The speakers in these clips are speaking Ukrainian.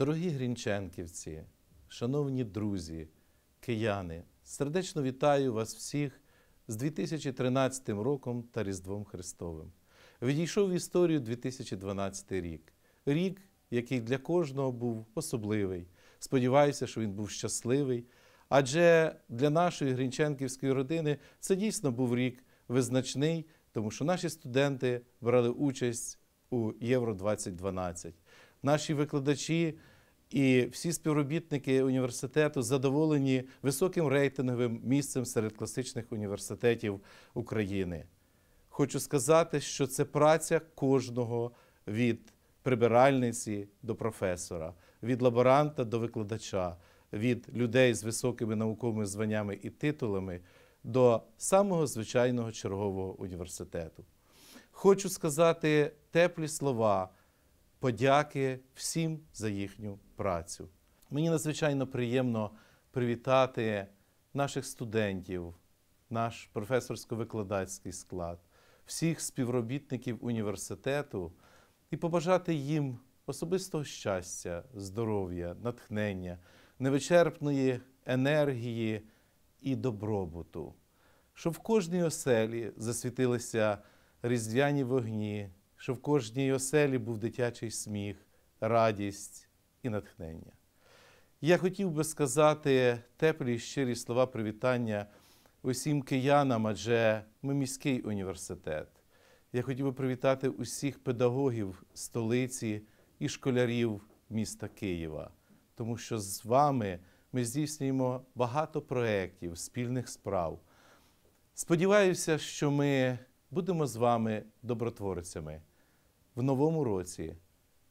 Дорогі грінченківці, шановні друзі, кияни, сердечно вітаю вас всіх з 2013 роком та Різдвом Христовим. Відійшов в історію 2012 рік. Рік, який для кожного був особливий. Сподіваюся, що він був щасливий. Адже для нашої грінченківської родини це дійсно був рік визначний, тому що наші студенти брали участь у Євро 2012. Наші викладачі і всі співробітники університету задоволені високим рейтинговим місцем серед класичних університетів України. Хочу сказати, що це праця кожного від прибиральниці до професора, від лаборанта до викладача, від людей з високими науковими званнями і титулами до самого звичайного чергового університету. Хочу сказати теплі слова подяки всім за їхню працю. Мені надзвичайно приємно привітати наших студентів, наш професорсько-викладацький склад, всіх співробітників університету і побажати їм особистого щастя, здоров'я, натхнення, невичерпної енергії і добробуту, щоб в кожній оселі засвітилися різдвяні вогні, щоб в кожній оселі був дитячий сміх, радість і натхнення. Я хотів би сказати теплі і щирі слова привітання усім киянам, адже ми міський університет. Я хотів би привітати усіх педагогів столиці і школярів міста Києва, тому що з вами ми здійснюємо багато проєктів, спільних справ. Сподіваюся, що ми будемо з вами добротворцями в новому році.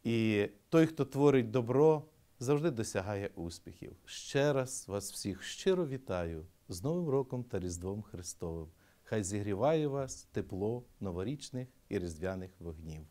І той, хто творить добро, завжди досягає успіхів. Ще раз вас всіх щиро вітаю з Новим роком та Різдвом Христовим. Хай зігріває вас тепло новорічних і різдвяних вогнів.